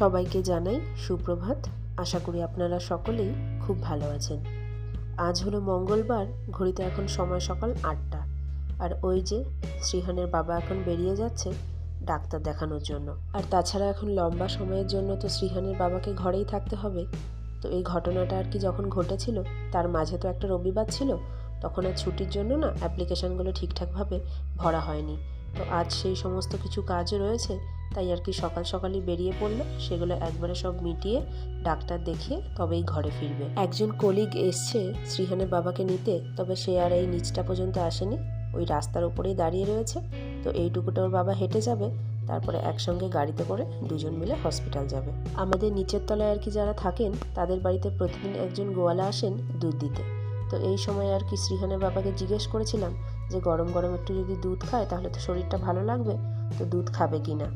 সবাইকে জানাই সুপ্রভাত। আশা করি আপনারা সকলেই খুব ভালো আছেন। আজ হলো মঙ্গলবার, ঘড়িতে এখন সময় সকাল আটটা। আর ওই যে শ্রীহানের বাবা এখন বেরিয়ে যাচ্ছে ডাক্তার দেখানোর জন্য। আর তাছাড়া এখন লম্বা সময়ের জন্য তো শ্রীহানের বাবাকে ঘরেই থাকতে হবে। তো এই ঘটনাটা আর কি যখন ঘটেছিল, তার মাঝে তো একটা রবিবার ছিল, তখন আর ছুটির জন্য না অ্যাপ্লিকেশানগুলো ঠিকঠাকভাবে ভরা হয়নি। তো আজ সেই সমস্ত কিছু কাজ রয়েছে, তাই আর কি সকাল সকালই বেরিয়ে পড়ল। সেগুলো একবারে সব মিটিয়ে ডাক্তার দেখিয়ে তবেই ঘরে ফিরবে। একজন কলিগ এসছে শ্রীহানের বাবাকে নিতে, তবে সে আর এই নিচটা পর্যন্ত আসেনি। ওই রাস্তার উপরেই দাঁড়িয়ে রয়েছে। তো এইটুকুটা ওর বাবা হেঁটে যাবে, তারপরে একসঙ্গে গাড়িতে করে দুজন মিলে হসপিটাল যাবে। আমাদের নিচের তলায় আর কি যারা থাকেন, তাদের বাড়িতে প্রতিদিন একজন গোয়ালা আসেন দুধ দিতে। তো এই সময় আর কি শ্রীহানের বাবাকে জিজ্ঞেস করেছিলাম যে গরম গরম একটু যদি দুধ খায়, তাহলে তো শরীরটা ভালো লাগবে। তো দুধ খাবে কি না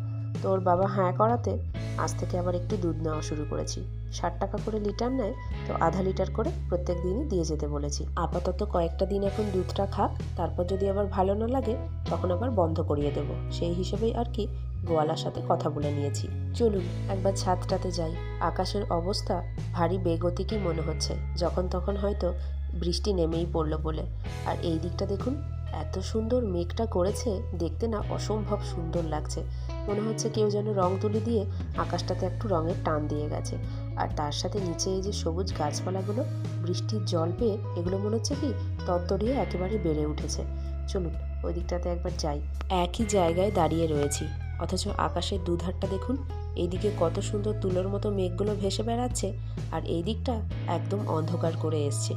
তো ওর বাবা হ্যাঁ করাতে আজ থেকে আবার একটু দুধ নেওয়া শুরু করেছি। ষাট টাকা করে লিটার নেয়, তো আধা লিটার করে প্রত্যেক দিনই দিয়ে যেতে বলেছি। আপাতত কয়েকটা দিন এখন দুধটা খাক, তারপর যদি আবার ভালো না লাগে, তখন আবার বন্ধ করিয়ে দেব। সেই হিসেবেই আর কি গোয়ালার সাথে কথা বলে নিয়েছি। চলুন, একবার ছাদটাতে যাই। আকাশের অবস্থা ভারী বেগতিকই মনে হচ্ছে। যখন তখন হয়তো বৃষ্টি নেমেই পড়ল বলে। আর এই দিকটা দেখুন এত সুন্দর মেঘটা করেছে, দেখতে না অসম্ভব সুন্দর লাগছে। মনে হচ্ছে কেউ যেন রং তুলি দিয়ে আকাশটাতে একটু রঙের টান দিয়ে গেছে। আর তার সাথে নিচে এই যে সবুজ গাছপালাগুলো, বৃষ্টির জল পেয়ে, এগুলো মনে হচ্ছে কি তত্তরিয়ে একেবারে বেড়ে উঠেছে। চলুন, ওই দিকটাতে একবার যাই। একই জায়গায় দাঁড়িয়ে রয়েছি, অথচ আকাশের দুধারটা দেখুন এইদিকে কত সুন্দর তুলোর মতো মেঘগুলো ভেসে বেড়াচ্ছে আর এই দিকটা একদম অন্ধকার করে এসছে।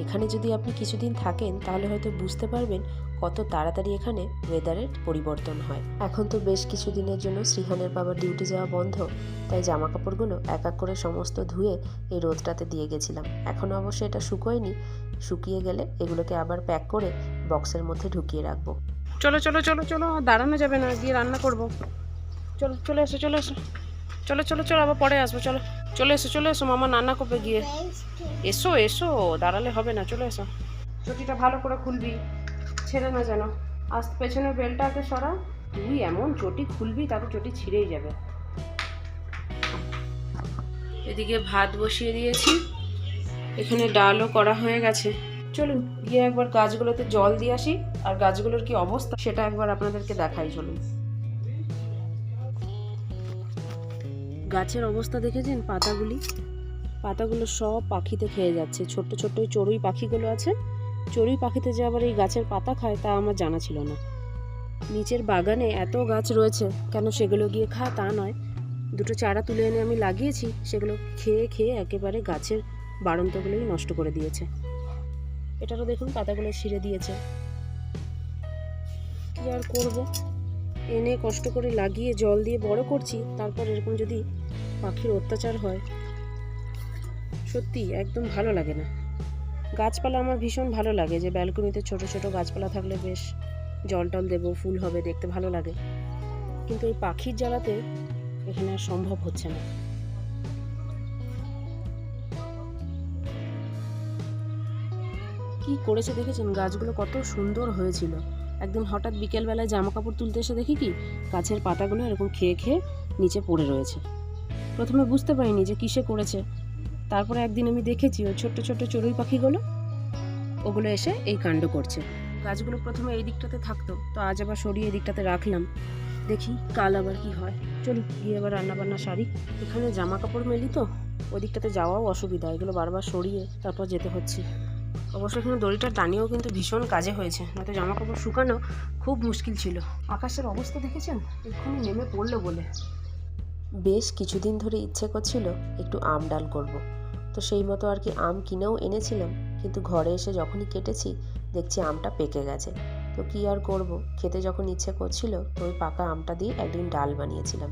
এখানে যদি আপনি কিছুদিন থাকেন, তাহলে হয়তো বুঝতে পারবেন কত তাড়াতাড়ি এখানে ওয়েদারের পরিবর্তন হয়। এখন তো বেশ কিছু দিনের জন্য শ্রীহানের বাবার ডিউটি যাওয়া বন্ধ, তাই জামা কাপড়গুলো এক এক করে সমস্ত ধুয়ে এই রোদটাতে দিয়ে গেছিলাম। এখনও অবশ্য এটা শুকোয়নি, শুকিয়ে গেলে এগুলোকে আবার প্যাক করে বক্সের মধ্যে ঢুকিয়ে রাখব। চলো চলো চলো চলো, দাঁড়ানো যাবে না, গিয়ে রান্না করব। চলো, চলে এসো চলে এসো। চলো চলো চলো, আবার পরে আসব, চলো। চলে এসো চলে এসো, মামা রান্না করবে গিয়ে। এসো এসো, দাঁড়ালে হবে না, চলে এসো। চটিটা ভালো করে খুলবি, ছেড়ে না যেন। আজ পেছনের বেলটাকে সরা, তুই এমন চটি খুলবি, তাতে চটি ছিঁড়েই যাবে। এদিকে ভাত বসিয়ে দিয়েছি। এখানে ডালও করা হয়ে গেছে। চলুন, গিয়ে একবার গাছগুলোতে জল দিয়ে আসি। আর গাছগুলোর কি অবস্থা, সেটা একবার আপনাদেরকে দেখাই, চলুন। গাছের অবস্থা দেখেছেন পাতাগুলি? পাতাগুলো সব পাখিতে খেয়ে যাচ্ছে। ছোট্ট ছোট্ট চড়ুই পাখিগুলো আছে। চড়ুই পাখিতে যে আবার এই গাছের পাতা খায় তা আমার জানা ছিল না। নিচের বাগানে এত গাছ রয়েছে, কেন সেগুলো গিয়ে খা তা নয়। দুটো চারা তুলে এনে আমি লাগিয়েছি, সেগুলো খেয়ে খেয়ে একেবারে গাছের বাড়ন্তগুলোই নষ্ট করে দিয়েছে। এটারও দেখুন পাতাগুলো ছিঁড়ে দিয়েছে। কি আর করব? এনে কষ্ট করে লাগিয়ে জল দিয়ে বড় করছি, তারপর এরকম যদি পাখির অত্যাচার হয়, সত্যি একদম ভালো লাগে না। গাছপালা আমার ভীষণ ভালো লাগে, যে ব্যালকনিতে ছোট ছোট গাছপালা থাকলে বেশ জল টল দেবো, ফুল হবে, দেখতে ভালো লাগে। কিন্তু এই পাখির জ্বালাতে এখানে আর সম্ভব হচ্ছে না। কি করেছে দেখেছেন? গাছগুলো কত সুন্দর হয়েছিল। একদিন হঠাৎ বিকেলবেলায় জামা কাপড় তুলতে এসে দেখি কি গাছের পাতাগুলো এরকম খেয়ে খেয়ে নিচে পড়ে রয়েছে। প্রথমে বুঝতে পারিনি যে কিসে করেছে। তারপরে একদিন আমি দেখেছি ওই ছোট্ট ছোট্ট চড়ুই পাখিগুলো, ওগুলো এসে এই কাণ্ড করছে। গাছগুলো প্রথমে এই দিকটাতে থাকতো, তো আজ আবার সরিয়ে এই দিকটাতে রাখলাম। দেখি কাল আবার কি হয়। চলুন, গিয়ে আবার রান্নাবান্না সারি। এখানে জামা কাপড় মেলি তো ওই দিকটাতে যাওয়াও অসুবিধা, এগুলো বারবার সরিয়ে তারপর যেতে হচ্ছে। অবশ্য এখানে দড়িটার টানিয়েও কিন্তু ভীষণ কাজে হয়েছে, নয়তো জামা কাপড় শুকানো খুব মুশকিল ছিল। আকাশের অবস্থা দেখেছেন? এক্ষুনি নেমে পড়ল বলে। বেশ কিছুদিন ধরে ইচ্ছে করছিল একটু আম ডাল করব। তো সেই মতো আর কি আম কিনেও এনেছিলাম, কিন্তু ঘরে এসে যখনই কেটেছি, দেখছি আমটা পেকে গেছে। তো কি আর করব? খেতে যখন ইচ্ছে করছিল তো ওই পাকা আমটা দিয়ে একদিন ডাল বানিয়েছিলাম।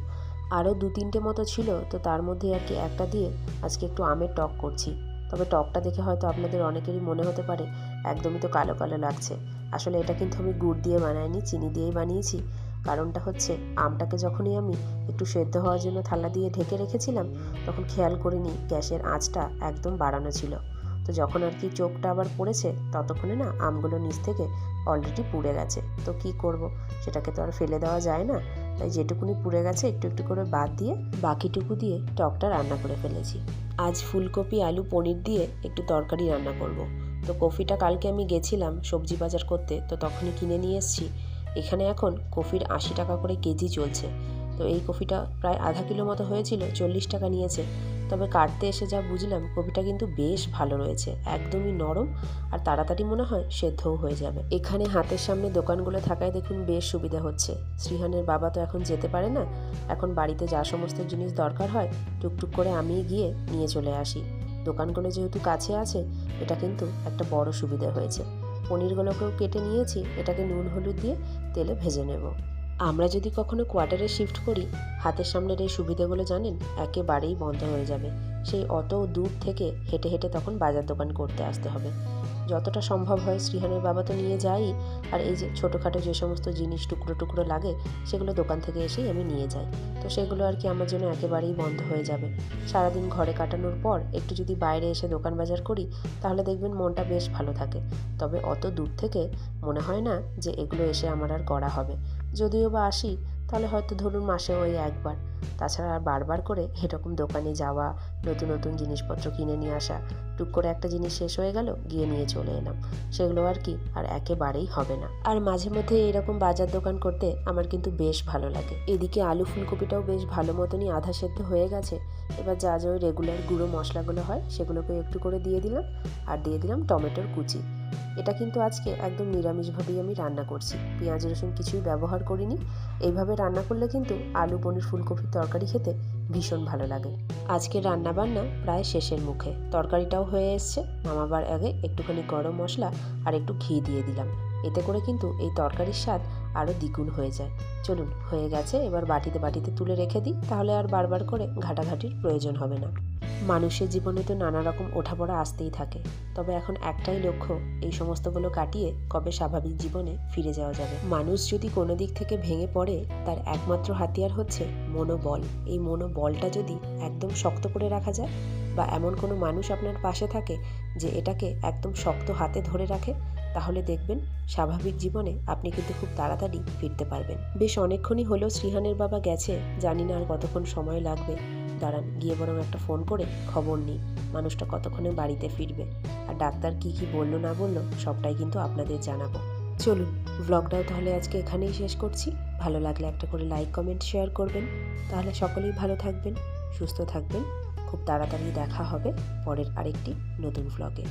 আরও দু তিনটে মতো ছিল, তো তার মধ্যে আর কি একটা দিয়ে আজকে একটু আমের টক করছি। তবে টকটা দেখে হয়তো আপনাদের অনেকেরই মনে হতে পারে, একদমই তো কালো কালো লাগছে। আসলে এটা কিন্তু আমি গুড় দিয়ে বানাইনি, চিনি দিয়েই বানিয়েছি। কারণটা হচ্ছে, আমটাকে যখনই আমি একটু সেদ্ধ হওয়ার জন্য থালা দিয়ে ঢেকে রেখেছিলাম, তখন খেয়াল করিনি গ্যাসের আঁচটা একদম বাড়ানো ছিল। তো যখন আর কি চোখটা আবার পড়েছে, ততক্ষণে না আমগুলো নিচ থেকে অলরেডি পুড়ে গেছে। তো কি করব? সেটাকে তো আর ফেলে দেওয়া যায় না। তাই যেটুকুনি পুড়ে গেছে একটু একটু করে বাদ দিয়ে বাকিটুকু দিয়ে টকটা রান্না করে ফেলেছি। আজ ফুলকপি, আলু, পনির দিয়ে একটু তরকারি রান্না করব। তো কফিটা কালকে আমি গেছিলাম সবজি বাজার করতে, তো তখনই কিনে নিয়ে এসেছি। এখানে এখন কফির আশি টাকা করে কেজি চলছে। তো এই কফিটা প্রায় আধা কিলো মতো হয়েছিল, চল্লিশ টাকা নিয়েছে। তবে কাটতে এসে যা বুঝলাম কপিটা কিন্তু বেশ ভালো রয়েছে। একদমই নরম আর তাড়াতাড়ি মনে হয় সেদ্ধও হয়ে যাবে। এখানে হাতের সামনে দোকানগুলো থাকায় দেখুন বেশ সুবিধা হচ্ছে। শ্রীহানের বাবা তো এখন যেতে পারে না। এখন বাড়িতে যা সমস্ত জিনিস দরকার হয়, টুকটুক করে আমি গিয়ে নিয়ে চলে আসি। দোকানগুলো যেহেতু কাছে আছে, এটা কিন্তু একটা বড় সুবিধা হয়েছে। পনিরগুলোকেও কেটে নিয়েছি, এটাকে নুন, হলুদ দিয়ে তেলে ভেজে নেব। আমরা যদি কখনো কোয়ার্টারে শিফট করি, হাতের সামনের এই সুবিধাগুলো জানেন, একেবারেই বন্ধ হয়ে যাবে। সেই অত দূর থেকে হেঁটে হেঁটে তখন বাজার দোকান করতে আসতে হবে। যতটা সম্ভব হয় শ্রীহানের বাবা তো নিয়ে যাই, আর এই যে ছোটোখাটো যে সমস্ত জিনিস টুকরো টুকরো লাগে, সেগুলো দোকান থেকে এসেই আমি নিয়ে যাই। তো সেগুলো আর কি আমার জন্য একেবারেই বন্ধ হয়ে যাবে। সারাদিন ঘরে কাটানোর পর একটু যদি বাইরে এসে দোকান বাজার করি, তাহলে দেখবেন মনটা বেশ ভালো থাকে। তবে অত দূর থেকে মনে হয় না যে এগুলো এসে আমার আর করা হবে। যদিও বা আসি, তাহলে হয়তো ধরুন মাসে ওই একবার। তাছাড়া আর বারবার করে এরকম দোকানে যাওয়া, নতুন নতুন জিনিসপত্র কিনে নিয়ে আসা, টুক করে একটা জিনিস শেষ হয়ে গেল, গিয়ে নিয়ে চলে এলাম। সেগুলো আর কি, আর একেবারেই হবে না। আর মাঝে মধ্যে এরকম বাজার দোকান করতে আমার কিন্তু বেশ ভালো লাগে। এদিকে আলু ফুলকপিটাও বেশ ভালো মতনই আধা সেদ্ধ হয়ে গেছে। এবার যা যা ওই রেগুলার গুঁড়ো মশলাগুলো হয় সেগুলোকে একটু করে দিয়ে দিলাম। আর দিয়ে দিলাম টমেটোর কুচি। এটা কিন্তু আজকে একদম নিরামিষভাবেই আমি রান্না করছি। পেঁয়াজ, রসুন কিছুই ব্যবহার করিনি। এইভাবে রান্না করলে কিন্তু আলু, পনির, ফুলকপির তরকারি খেতে ভীষণ ভালো লাগে। আজকে রান্না বান্না প্রায় শেষের মুখে। তরকারিটাও হয়ে এসছে। নামাবার আগে একটুখানি গরম মশলা আর একটু ঘি দিয়ে দিলাম। এতে করে কিন্তু এই তরকারির স্বাদ আরও দ্বিগুণ হয়ে যায়। চলুন, হয়ে গেছে, এবার বাটিতে বাটিতে তুলে রেখে দিই, তাহলে আর বারবার করে ঘাটাঘাটির প্রয়োজন হবে না। মানুষের জীবনে তো নানা রকম ওঠাপড়া আসতেই থাকে, তবে এখন একটাই লক্ষ্য, এই সমস্তগুলো কাটিয়ে কবে স্বাভাবিক জীবনে ফিরে যাওয়া যাবে। মানুষ যদি কোনো দিক থেকে ভেঙে পড়ে, তার একমাত্র হাতিয়ার হচ্ছে মনোবল। এই মনোবলটা যদি একদম শক্ত করে রাখা যায়, বা এমন কোনো মানুষ আপনার পাশে থাকে যে এটাকে একদম শক্ত হাতে ধরে রাখে তাহলে দেখবেন, স্বাভাবিক জীবনে আপনি কিন্তু খুব তাড়াতাড়ি ফিরতে পারবেন। বেশ অনেকক্ষণই হলো শ্রীহানের বাবা গেছে, জানি না আর কতক্ষণ সময় লাগবে। দাঁড়ান, গিয়ে বরং একটা ফোন করে খবর নিই, মানুষটা কতক্ষণে বাড়িতে ফিরবে। আর ডাক্তার কি কি বলল না বলল, সবটাই কিন্তু আপনাদের জানাব। চলুন ব্লগটাও তাহলে আজকে এখানেই শেষ করছি। ভালো লাগলে একটা করে লাইক কমেন্ট শেয়ার করবেন। তাহলে সকলেই ভালো থাকবেন, সুস্থ থাকবেন। খুব তাড়াতাড়ি দেখা হবে পরের আরেকটি নতুন ব্লগে